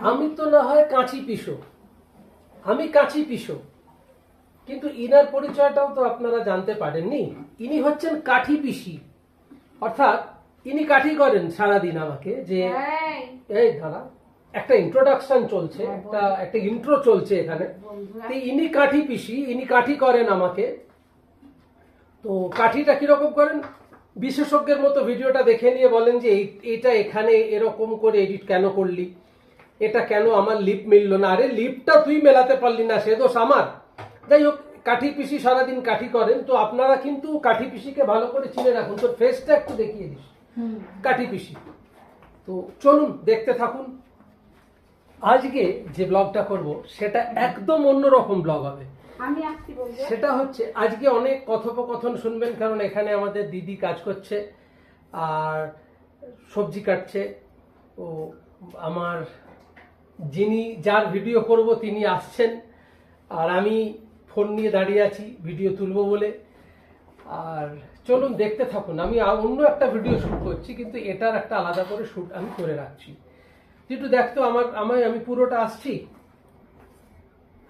আমি তো না হয় কাঁচি পিসো। আমি কাঁচি পিসো। কিন্তু ইনার পরিচয়টাও তো আপনারা জানতে পারেননি। ইনি হচ্ছেন কাঠি পিসি। অর্থাৎ ইনি কাঠি করেন সারাদিন আমাকে যে এই, দাঁড়া একটা ইন্ট্রোডাকশন চলছে হ্যাঁ, একটা একটা ইন্ট্রো চলছে এখানে। ইনি কাঠি পিসি ইনি কাঠি করেন আমাকে। তো কাঠিটা কীরকম করেন? বিশেষজ্ঞের মতো ভিডিওটা দেখে নিয়ে বলেন যে এই- এটা এখানে এরকম করে এডিট কেন করলি? এটা কেন আমার লিপ মিললো না? আরে লিপটা তুই মেলাতে পারলি না সে দোষ আমার। যাই হোক কাঠি পিসি সারাদিন কাঠি করেন তো আপনারা কিন্তু কাঠি পিসিকে ভালো করে চিনে রাখুন। তোর ফেসটা একটু দেখিয়ে দিস। হুম, কাঠি পিসি। তো চলুন দেখতে থাকুন। আজকে যে ব্লগটা করব সেটা একদম অন্যরকম ব্লগ হবে। সেটা হচ্ছে আজকে অনেক কথোপকথন শুনবেন কারণ এখানে আমাদের দিদি কাজ করছে আর সবজি কাটছে ও আমার যিনি যার ভিডিও করব তিনি আসছেন। আর আমি ফোন নিয়ে দাঁড়িয়ে আছি ভিডিও তুলব বলে। আর চলুন দেখতে থাকুন। আমি অন্য একটা ভিডিও শ্যুট করছি কিন্তু এটার একটা আলাদা করে শ্যুট আমি করে রাখছি। একটু দেখতো আমার আমায় আমি পুরোটা আসছি?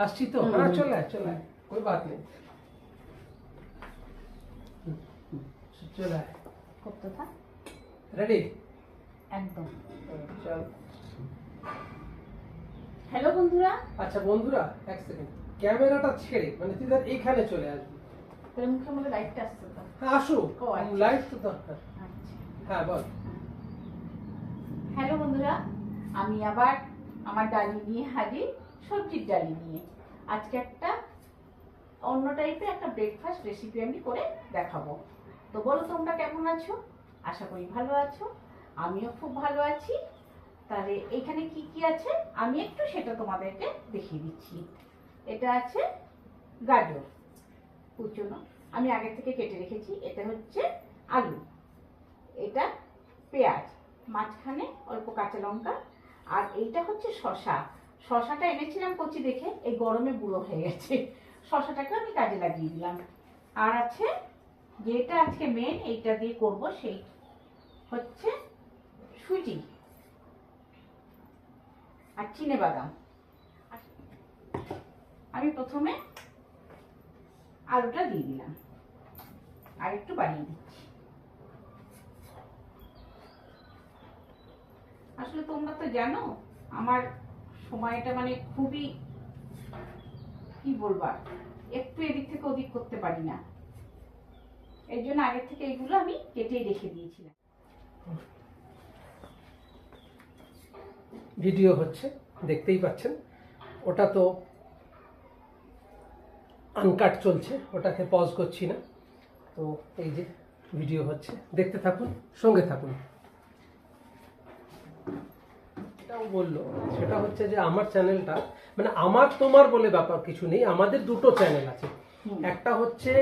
আসছি তো? হ্যাঁ চলে চলে কোই বাত নেই। চলে রেডি একদম। চল। হ্যালো বন্ধুরা। আচ্ছা বন্ধুরা এক সেকেন্ড ক্যামেরাটা ছেড়ে মানে তুই ধর এইখানে চলে আসবি। তোর মুখে মধ্যে লাইটটা আসছে তো? হ্যাঁ আসুক ও, আচ্ছা। লাইট তো দরকার। আচ্ছা। হ্যাঁ বল। হ্যালো বন্ধুরা। আমি আবার আমার ডালি নিয়ে হাজির সবজির ডালি নিয়ে। আজকে একটা অন্য টাইপের একটা ব্রেকফাস্ট রেসিপি আমি করে দেখাবো। তো বলো তোমরা কেমন আছো? আশা করি ভালো আছো। আমিও খুব ভালো আছি। তাহলে এখানে কি কি আছে? আমি একটু সেটা তোমাদেরকে দেখিয়ে দিচ্ছি। এটা আছে গাজর কুচনো। আমি আগে থেকে কেটে রেখেছি। এটা হচ্ছে আলু। এটা পেঁয়াজ। মাঝখানে অল্প কাঁচা লঙ্কা। আর এইটা হচ্ছে শশা শশাটা এনেছিলাম কচি দেখে। এই গরমে বুড়ো হয়ে গেছে। শশাটাকে আমি কাজে লাগিয়ে দিলাম। আর আছে যেটা আজকে মেন এইটা দিয়ে করব সেই হচ্ছে সুজি। আর চিনে বাদাম। আমি প্রথমে আলুটা দিয়ে দিলাম। আর একটু বাড়িয়ে দিচ্ছি। আসলে তোমরা তো জানো, আমার সময়টা মানে খুবই, কি বলবা একটু এদিক থেকে ওদিক করতে পারি না। এই জন্য আগের থেকে এগুলো আমি কেটেই রেখে দিয়েছিলাম। ভিডিও হচ্ছে দেখতেই পাচ্ছেন। ওটা তো আনকাট চলছে ওটাকে পজ করছি না। তো এই যে ভিডিও হচ্ছে দেখতে থাকুন সঙ্গে থাকুন। এটাও বলল সেটা হচ্ছে যে আমার চ্যানেলটা মানে আমার তোমার বলে ব্যাপার কিছু নেই আমাদের দুটো চ্যানেল আছে। একটা হচ্ছে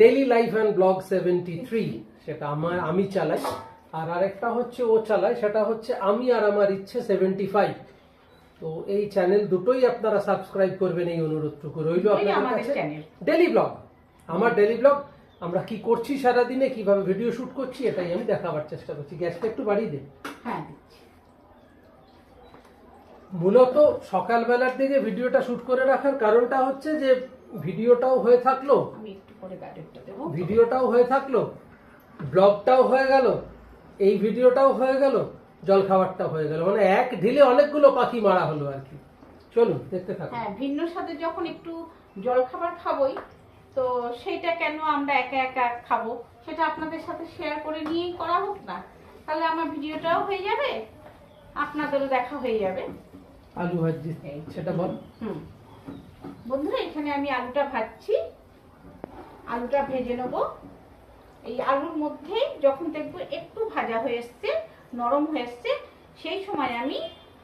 daily life and vlog seventy three সেটা আমার আমি চালাই। আর আরেকটা হচ্ছে ও চালায় সেটা হচ্ছে আমি আর আমার ইচ্ছে সেভেন্টি ফাইভ তো এই চ্যানেল দুটোই আপনারা সাবস্ক্রাইব করবেন এই অনুরোধটুকু। রইল দুটোই আপনাদের কাছে ডেলি ব্লগ আমার ডেলি ব্লগ আমরা কি করছি সারাদিনে কীভাবে ভিডিও শুট করছি এটাই আমি দেখাবার চেষ্টা করছি। গ্যাসটা একটু বাড়িয়ে দিন হ্যাঁ মূলত সকালবেলার দিকে ভিডিওটা শুট করে রাখার কারণটা হচ্ছে যে ভিডিওটাও হয়ে থাকল। ভিডিওটাও হয়ে থাকল। ব্লগটাও হয়ে গেল। এই ভিডিওটাও হয়ে গেল জলখাবারটাও হয়ে গেল। মানে এক ঢিলে অনেকগুলো পাখি মারা হলো আর কি। চলুন দেখতে থাকুন। হ্যাঁ ভিন্ন স্বাদে যখন একটু জলখাবার খাবোই তো সেইটা কেন আমরা একা একা খাব? সেটা আপনাদের সাথে শেয়ার করে নিয়েই করা হোক না। তাহলে আমার ভিডিওটাও হয়ে যাবে আপনাদেরও দেখা হয়ে যাবে। আলু ভাজি সেটা বল। হুম। বন্ধুরা এখানে আমি আলুটা ভাজছি। আলুটা ভেজে নেব। এই আলুর মধ্যে যখন দেখব একটু ভাজা হয়ে এসছে নরম হয়ে এসছে সেই সময় আমি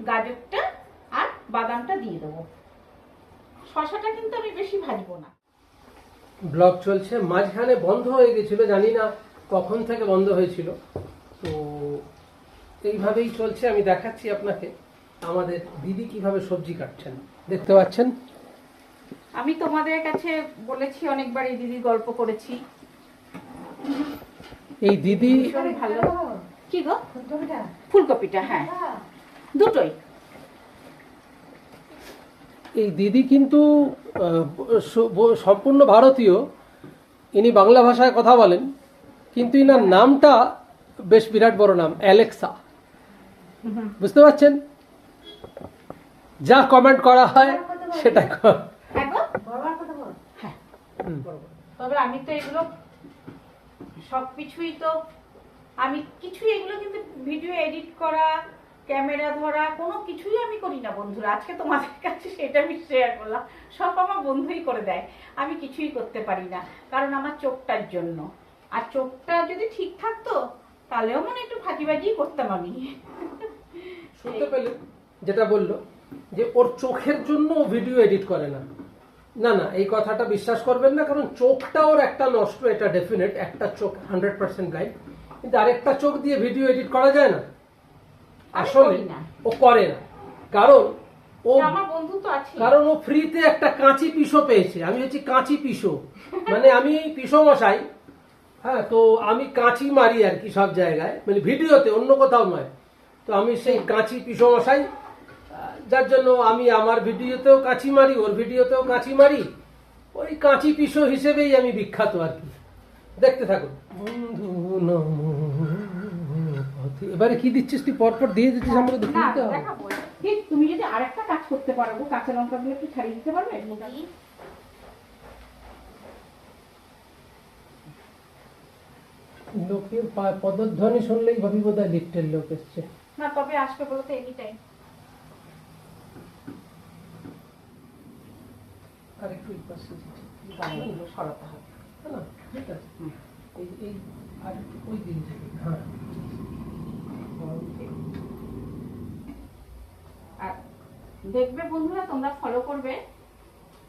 গাজরটা আর বাদামটা দিয়ে দেবো। শশাটা কিন্তু আমি বেশি ভাজবো না। ব্লগ চলছে মাঝখানে বন্ধ হয়ে গেছিল জানি না কখন থেকে বন্ধ হয়েছিল। তো এইভাবেই চলছে আমি দেখাচ্ছি আপনাকে আমাদের দিদি কীভাবে সবজি কাটছেন। দেখতে পাচ্ছেন? আমি তোমাদের কাছে বলেছি অনেকবার এই দিদির গল্প করেছি। এই দিদি কি গো? ফুলকপিটা। হ্যাঁ। দুটোই। এই দিদি কিন্তু সম্পূর্ণ ভারতীয়। ইনি বাংলা ভাষায় কথা বলেন কিন্তু ইনার নামটা বেশ বিরাট বড় নাম অ্যালেক্সা। বুঝতে পারছেন? যা কমেন্ট করা হয় একদম হ্যাঁ। তবে আমি তো এগুলো সব কিছুই তো আমি কিছুই এগুলো কিন্তু ভিডিও এডিট করা, ক্যামেরা ধরা, কোনো কিছুই আমি করি না বন্ধুরা। আজকে তোমাদের কাছে সেটা আমি শেয়ার করলাম। সব আমার বন্ধুই করে দেয়। আমি কিছুই করতে পারি না, কারণ আমার চোখটার জন্য। আর চোখটা যদি ঠিক থাকতো, তাহলেও মনে একটু ফাঁকিবাজি করতাম আমি। শুনতে পেলে যেটা বলল, যে ওর চোখের জন্য ভিডিও এডিট করে না। না না এই কথাটা বিশ্বাস করবেন না কারণ চোখটা ওর একটা নষ্ট এটা ডেফিনেট একটা চোখ হান্ড্রেড পার্সেন্ট ব্লাইন্ড কিন্তু আরেকটা চোখ দিয়ে ভিডিও এডিট করা যায় না? আসলে ও করে না। কারণ ও আমার বন্ধু তো আছে। কারণ ও ফ্রিতে একটা কাঁচি পিসো পেয়েছে। আমি হচ্ছি কাঁচি পিসো। মানে আমি পিসো মশাই। হ্যাঁ তো আমি কাঁচি মারি আর কি সব জায়গায়। মানে ভিডিওতে অন্য কোথাও নয়। তো আমি সেই কাঁচি পিসো মশাই যার জন্য আমি আমার ভিডিওতেও কাঁচি মারি ওর ভিডিওতেও কাঁচি মারি। ওই কাঁচি পিসো হিসেবেই আমি বিখ্যাত আর কি। দেখতে থাকুন। বন্ধু এবারে কি দিচ্ছিস তুই? পরপর দিয়ে দিচ্ছিস আমাকে দেখে না দিতে হবে। ঠিক তুমি যদি আরেকটা কাজ করতে পারো কাঁচা লঙ্কাগুলো একটু ছাড়িয়ে দিতে পারবে? লোকের পদধ্বনি শুনলেই ভাবি বোধ হয় লিফটের লোক এসছে। না তবে আসবে বলো তো এনি টাইম আর একটু সরাতে হবে না, ঠিক আছে। এই এই আর ওই দিন থেকে হ্যাঁ। আর দেখবে বন্ধুরা তোমরা ফলো করবে।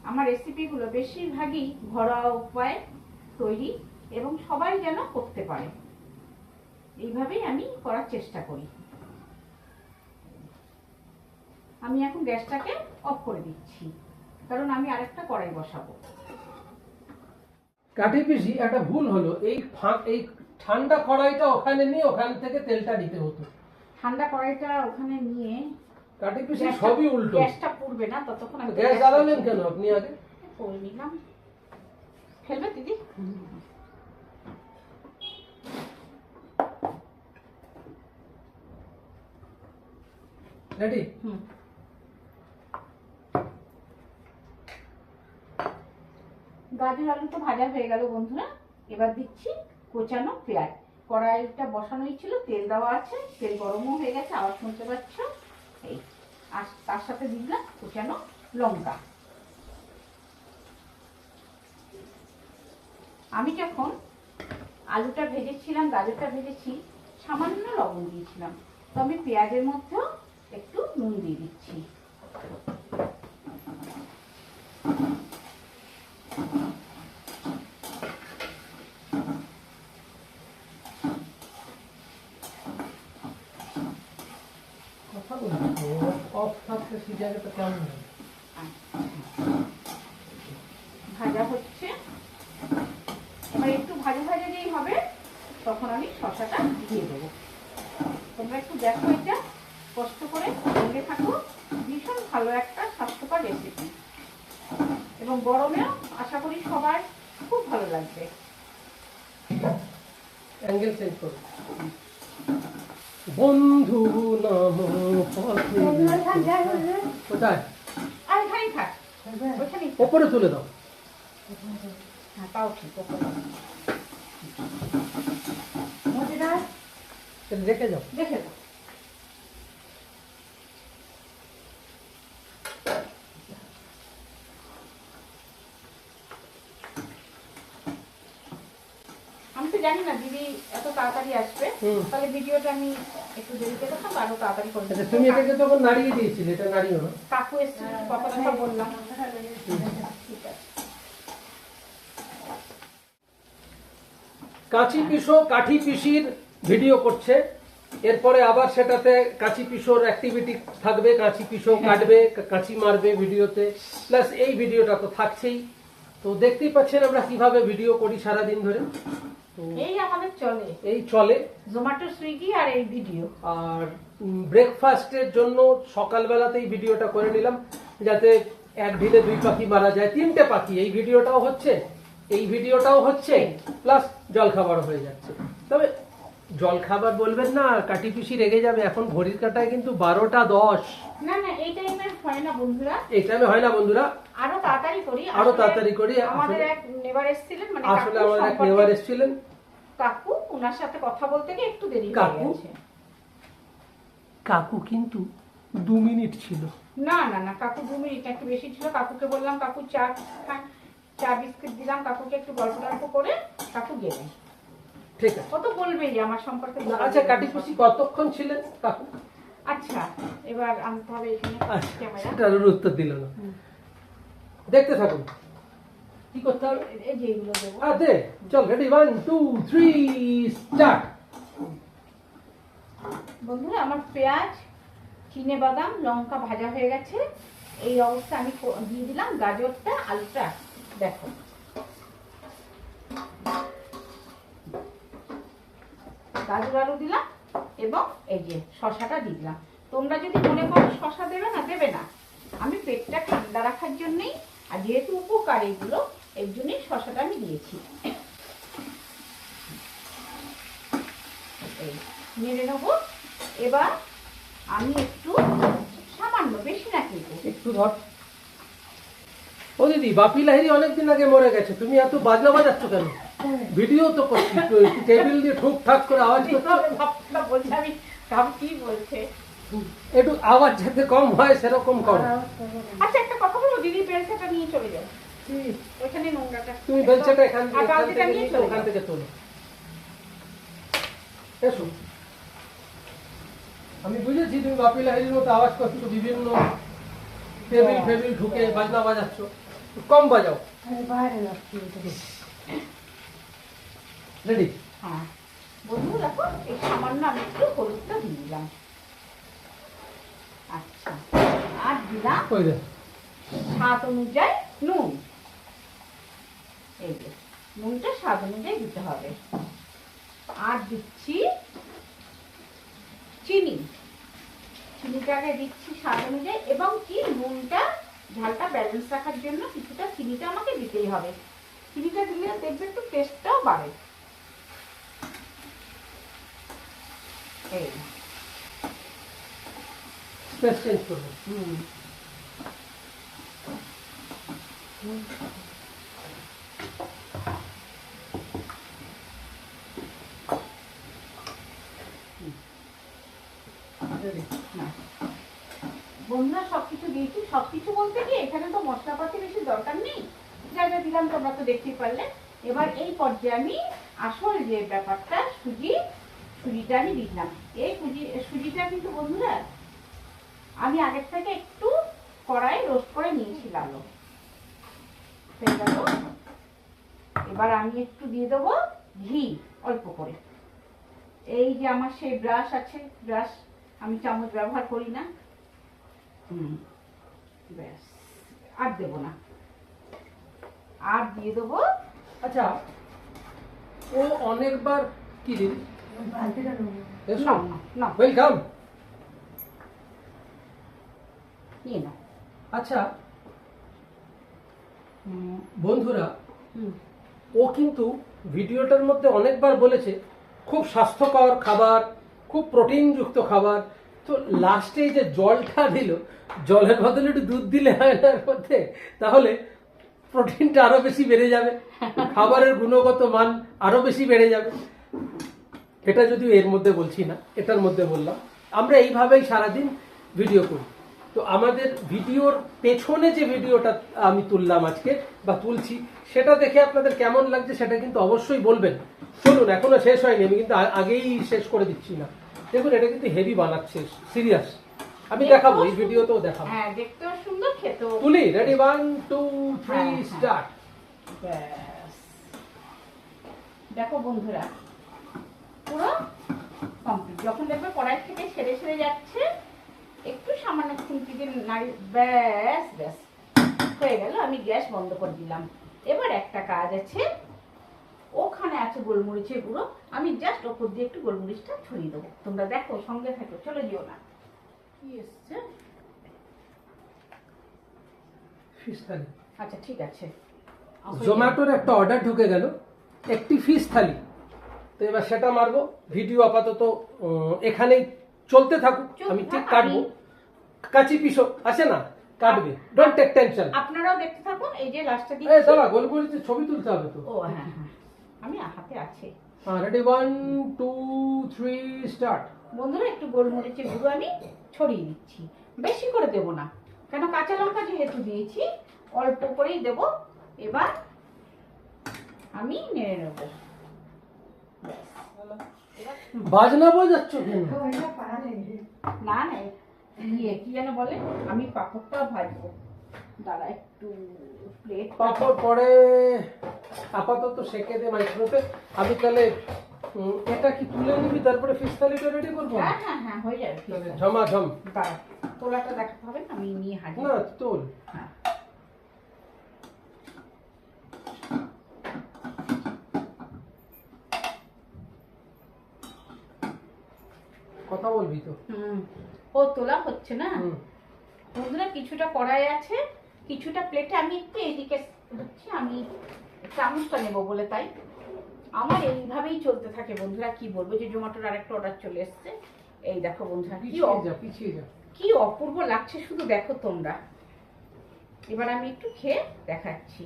আমার রেসিপিগুলো বেশিরভাগই ঘরোয়া উপায়ে তৈরি এবং সবাই যেন করতে পারে। এইভাবেই আমি করার চেষ্টা করি। আমি এখন গ্যাসটাকে অফ করে দিচ্ছি। কারণ আমি আরেকটা কড়াই বসাবো। কাঠি পিসি একটা ভুল হলো। এই ফাঁক এই ঠান্ডা কড়াইটা ওখানে নিয়ে ওখান থেকে তেলটা দিতে হতো। ঠান্ডা কড়াইটা ওখানে নিয়ে কাঠি পিসি সবই উল্টো। গ্যাসটা পুড়বে না ততক্ষণ আমি গ্যাস জ্বালালেন কেন আপনি আগে? করে নিলাম। ফেলবে দিদি? রেডি? হুম। গাজর আলু তো ভাজা হয়ে গেল বন্ধুরা। এবার দিচ্ছি কোচানো পেঁয়াজ। কড়াইটা বসানোই ছিল, তেল দেওয়া আছে, তেল গরমও হয়ে গেছে, আবার শুনতে পাচ্ছ? এই তার সাথে দিলাম কোচানো লঙ্কা। আমি যখন আলুটা ভেজেছিলাম, গাজরটা ভেজেছি, সামান্য লবণ দিয়েছিলাম। তো আমি পেঁয়াজের মধ্যেও একটু নুন দিয়ে দিচ্ছি কথা বলছি অফ থাকতে সেই জায়গাটা কেমন ভাজা হচ্ছে। এবার একটু ভাজা ভাজা যেই হবে তখন আমি শশাটা দিয়ে দেবো। তোমরা একটু দেখো এটা কষ্ট করে সঙ্গে থাকো। ভীষণ ভালো একটা স্বাস্থ্যকর রেসিপি এবং গরমেও আশা করি সবার খুব ভালো লাগবে। অ্যাঙ্গেল চেঞ্জ করুন বন্ধু নাম কোথায়। ওপরে তুলে দাও। রেখে যাও দেখে দাও আমি তো জানি না দিদি এত তাড়াতাড়ি আসবে। তাহলে ভিডিওটা আমি একটু দেরিতে দেখাবো আরও তাড়াতাড়ি করে আচ্ছা তুমি এটাকে তখন নাড়িয়ে দিয়েছিলে এটা নাড়িও না কাকু কথা বললাম। কাঁচি পিসো কাঠি পিসির ভিডিও করছে। এরপরে আবার সেটাতে কাঁচি পিসোর অ্যাক্টিভিটি থাকবে কাঁচি পিসো কাটবে কাঁচি মারবে ভিডিওতে। প্লাস এই ভিডিওটা তো থাকছেই। তো দেখতেই পাচ্ছেন আমরা কীভাবে ভিডিও করি সারা দিন ধরে। এই আমাদের চলে। এই চলে। জোম্যাটো সুইগি আর এই ভিডিও আর ব্রেকফাস্টের জন্য সকালবেলাতেই ভিডিওটা করে নিলাম যাতে এক ঢিলে দুই পাখি মারা যায় তিনটে পাখি। এই ভিডিওটাও হচ্ছে এই ভিডিওটাও হচ্ছে প্লাস জলখাবারও হয়ে যাচ্ছে। তবে জলখাবার বলবেন না কাটি পিসি রেগে যাবে। এখন ঘড়ির কাটায় কিন্তু বারোটা দশ। না না এই টাইমে হয় না বন্ধুরা। এই টাইমে হয় না বন্ধুরা? আরও তাড়াতাড়ি করি আরও তাড়াতাড়ি করি, আমাদের এক নেবার এসেছিলেন মানে আসলে আমাদের এক সম্পর্কে- এসেছিলেন। কাকু ওনার সাথে কথা বলতে গিয়ে একটু দেরি কাকু? কাকু কিন্তু দু মিনিট ছিল। না না না কাকু দু মিনিট একটু বেশি ছিল। কাকুকে বললাম কাকু চা চা বিস্কিট দিলাম। কাকুকে একটু গল্প টল্প করে কাকু গেলেন। ঠিক আছে। ও তো বলবেই আমার সম্পর্কে? আচ্ছা কাটি পিসি কতক্ষণ ছিলেন কাকু আচ্ছা এবার আনতে হবে এখানে আচ্ছা ক্যামেরা সেটার উত্তর দিল না। দেখতে থাকুন। কি করতে হবে? এই যে এগুলো দেবো। আর দে চল ready one two three start বন্ধুরা আমার পেঁয়াজ চিনে বাদাম লঙ্কা ভাজা হয়ে গেছে। এই অবস্থা আমি দিয়ে দিলাম গাজরটা আলুটা। দেখো। গাজর আলু দিলাম এবং এই যে শশাটা দিয়ে দিলাম। তোমরা যদি মনে করো শশা দেবে না দেবে না। আমি পেটটা ঠান্ডা রাখার জন্যই আর যেহেতু উপকার এগুলো, এর জন্যই শশাটা আমি দিয়েছি। নেড়ে নেব। এবার আমি একটু সামান্য বেশি না কিন্তু একটু ধর। ও দিদি, বাপি লাহিরি অনেকদিন আগে মরে গেছে। তুমি এত বাজনা বাজাচ্ছ কেন? ভিডিও তো করছি তো টেবিল দিয়ে ঠুক ঠাক করে আওয়াজ করছ। বলছে আমি ভাব কি বলছে? একটু আওয়াজ যাতে কম হয় সেরকম করো। আচ্ছা একটা কথা বলব দিদি বেলচাটা নিয়ে চলে যাও। ওইখানে নোংরাটা। তুমি বেলচাটা এখান থেকে নিয়ে নিয়ে চলে ওখান থেকে তোলো। এসো। আমি বুঝেছি তুমি বাপি লাহিরির মতো আওয়াজ করছ বিভিন্ন টেবিল ফেবিল ঢুকে বাজনা বাজাচ্ছ। কম বাজাও। রেডি হ্যাঁ। বন্ধু দেখো এই সামান্য আমি একটু হলুদটা দিয়ে দিলাম। আচ্ছা আর দিলাম স্বাদ অনুযায়ী নুন। এই যে নুনটা স্বাদ অনুযায়ী দিতে হবে। আর দিচ্ছি চিনি। চিনিটাকে দিচ্ছি স্বাদ অনুযায়ী এবং কি নুনটা ঝালটা ব্যালেন্স রাখার জন্য কিছুটা চিনিটা আমাকে দিতেই হবে। চিনিটা দিলে দেখবে একটু টেস্টটাও বাড়ে। এই বন্ধুরা, সবকিছু দিয়েছি। সবকিছু বলতে কি, এখানে তো মশলাপাতি বেশি দরকার নেই। যা যা দিলাম তোমরা তো দেখতেই পারলে। এবার এই পর্যায়ে আমি আসল যে ব্যাপারটা, সুজি সুজিটা আমি দিলাম। এই সুজি সুজিটা কিন্তু বন্ধুরা, আমি আগের থেকে একটু কড়াই রোস্ট করে নিয়েছিলাম। এবার আমি একটু দিয়ে দেবো ঘি, অল্প করে। এই যে আমার সেই ব্রাশ আছে ব্রাশ আমি চামচ ব্যবহার করি না। হুম, ব্যাস, আর দেবো না। আর দিয়ে দেবো আচ্ছা ও অনেকবার কি দিদি ওয়েলকাম নিয়ে নাও আচ্ছা বন্ধুরা ও কিন্তু ভিডিওটার মধ্যে অনেকবার বলেছে খুব স্বাস্থ্যকর খাবার খুব প্রোটিনযুক্ত খাবার। তো লাস্টে যে জলটা দিল জলের বদলে একটু দুধ দিলে হয় না মধ্যে? তাহলে প্রোটিনটা আরও বেশি বেড়ে যাবে খাবারের গুণগত মান আরও বেশি বেড়ে যাবে। এটা যদিও এর মধ্যে বলছি না এটার মধ্যে বললাম। আমরা এইভাবেই সারাদিন ভিডিও করি। তো আমাদের ভিডিওর পেছনে যে ভিডিওটা আমি তুললাম আজকে বা তুলছি সেটা দেখে আপনাদের কেমন লাগছে সেটা কিন্তু অবশ্যই বলবেন। চলুন এখনও শেষ হয়নি আমি কিন্তু আগেই শেষ করে দিচ্ছি না। দেখুন এটা কিন্তু হেভি বানাচ্ছে সিরিয়াস আমি দেখাবো এই ভিডিওতেও দেখাবো। হ্যাঁ দেখতেও সুন্দর খেতেও তুলি রেডি ওয়ান টু থ্রি হ্যাঁ, হ্যাঁ। স্টার্ট দেখো বন্ধুরা পুরো কমপ্লিট যখন দেখবে কড়াই থেকে সেরে সেরে যাচ্ছে একটু সামান্য দিয়ে নাড়ি ব্যাস ব্যাস। হয়ে গেল আমি গ্যাস বন্ধ করে দিলাম। এবার একটা কাজ আছে। ওখানে আছে গোলমরিচের গুঁড়ো। আমি জাস্ট ওপর দিয়ে একটু গোলমরিচটা ছড়িয়ে দেবো। তোমরা দেখো সঙ্গে থাকো চলে যেও না। কি এসছে? ফিশ থালি। আচ্ছা ঠিক আছে। জোম্যাটোর একটা অর্ডার ঢুকে গেল। একটি ফিশ থালি। তো এবার সেটা মারবো। ভিডিও আপাতত এখানেই চলতে থাকুক। আমি ঠিক কাটবো। কাচি পিসো আছে না? কাটবে। ডোন্ট টেক টেনশন আপনারাও দেখতে থাকুন এই যে লাস্টটা এই দিচ্ছি। দাঁড়া গোলগুলিতে ছবি তুলতে হবে তো। ও হ্যাঁ হ্যাঁ। আমি হাতে আছে। হ্যাঁ ready one two three start বন্ধুরা একটু গোলমরিচের গুঁড়ো আমি ছড়িয়ে দিচ্ছি। বেশি করে দেব না। কেন কাঁচা লঙ্কা যেহেতু দিয়েছি অল্প করেই দেব। এবার আমি নেড়ে নেব। বাজনা বাজাচ্ছ কেন? না না ইয়ে কি যেন বলে? আমি পাপড়টা ভাজবো। দাঁড়া একটু প্লেট পাপড় পরে আপাতত সেকে দে মাইক্রোতে আমি তাহলে এটা কি তুলে নিবি? তারপরে ফিশ থালিটা রেডি করব? হ্যাঁ হ্যাঁ হ্যাঁ হয়ে যাবে ঝমাঝম। দাঁড়া তোলাটা দেখাতে হবে না আমি নিয়ে হাজির। না তোল। হ্যাঁ। কথা বলবি তো? হুম ও তোলা হচ্ছে না? বন্ধুরা কিছুটা কড়াই আছে কিছুটা প্লেটে আমি একটু এদিকে হচ্ছে আমি চামচটা নেব বলে তাই। আমার এইভাবেই চলতে থাকে বন্ধুরা কি বলব যে জোম্যাটোর আরেকটা অর্ডার চলে এসছে। এই দেখো বন্ধুরা কি পিছিয়ে যা কি অপূর্ব লাগছে শুধু দেখো তোমরা। এবার আমি একটু খেয়ে দেখাচ্ছি।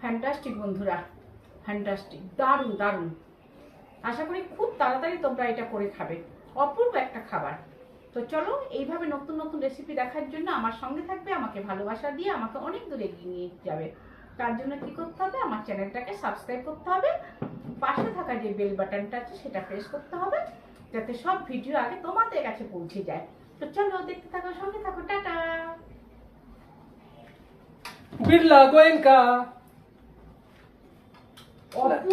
ফ্যান্টাস্টিক বন্ধুরা। ফ্যান্টাস্টিক দারুণ দারুণ। আশা করি খুব তাড়াতাড়ি তোমরা এটা করে খাবে। অপূর্ব একটা খাবার। তো চলো, এইভাবে নতুন নতুন রেসিপি দেখার জন্য আমার সঙ্গে থাকবে, আমাকে ভালোবাসা দিয়ে আমাকে অনেক দূরে এগিয়ে নিয়ে যাবে। তার জন্য কি করতে হবে? আমার চ্যানেলটাকে সাবস্ক্রাইব করতে হবে। পাশে থাকা যে বেল বাটনটা আছে, সেটা প্রেস করতে হবে, যাতে সব ভিডিও আগে তোমাদের কাছে পৌঁছে যায়। তো চলো, দেখতে থাকো, সঙ্গে থাকো, টাটা। বিড়লা গোয়েঙ্কা।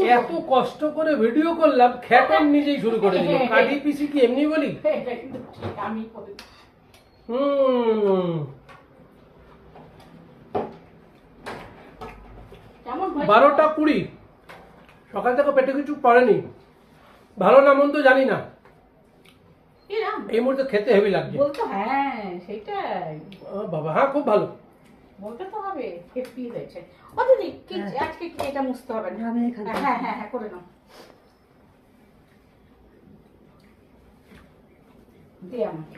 এত কষ্ট করে ভিডিও করলাম খ্যাটন নিজেই শুরু করে দিল। কাঠি পিসি কি এমনি বলি? আমি হুম। বারোটা কুড়ি। সকাল থেকে পেটে কিছু পড়েনি। ভালো না মন্দ জানি না। এই মুহূর্তে খেতে হেভি লাগছে। বলতো হ্যাঁ সেটাই। বাবা হ্যাঁ খুব ভালো। বলতে তো হবে হেপি হয়েছে। ও দিদি কি আজকে কি এটা মুছতে হবে না? আমি এখান হ্যাঁ হ্যাঁ হ্যাঁ করে নাও। দে আমাকে।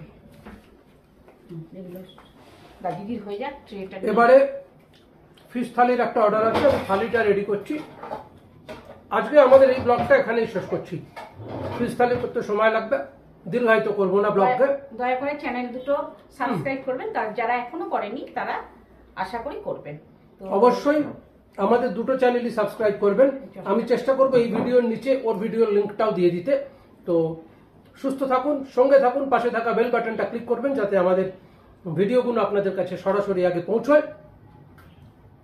এগুলো দাদিগির হয়ে যাক ট্রেটা এবারে ফিশ থালির একটা অর্ডার আছে থালিটা রেডি করছি। আজকে আমাদের এই ব্লগটা এখানেই শেষ করছি। ফিশ থালি করতে সময় লাগবে দীর্ঘায়িত করব না ব্লগকে। দয়া- দয়া করে চ্যানেল দুটো সাবস্ক্রাইব করবেন। তার যারা এখনও করেনি তারা আশা করি করবেন। তো অবশ্যই আমাদের দুটো চ্যানেলই সাবস্ক্রাইব করবেন। আমি চেষ্টা করব এই ভিডিওর নিচে ওর ভিডিওর লিঙ্কটাও দিয়ে দিতে। তো সুস্থ থাকুন সঙ্গে থাকুন পাশে থাকা বেল বাটনটা ক্লিক করবেন যাতে আমাদের ভিডিওগুলো আপনাদের কাছে সরাসরি আগে পৌঁছয়।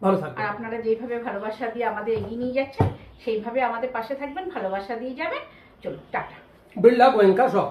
ভালো আর আপনারা যেভাবে ভালোবাসা দিয়ে আমাদের এগিয়ে নিয়ে যাচ্ছেন সেইভাবে আমাদের পাশে থাকবেন ভালোবাসা দিয়ে যাবেন। চলো টাটা। বিড়লা গোয়েঙ্কা সব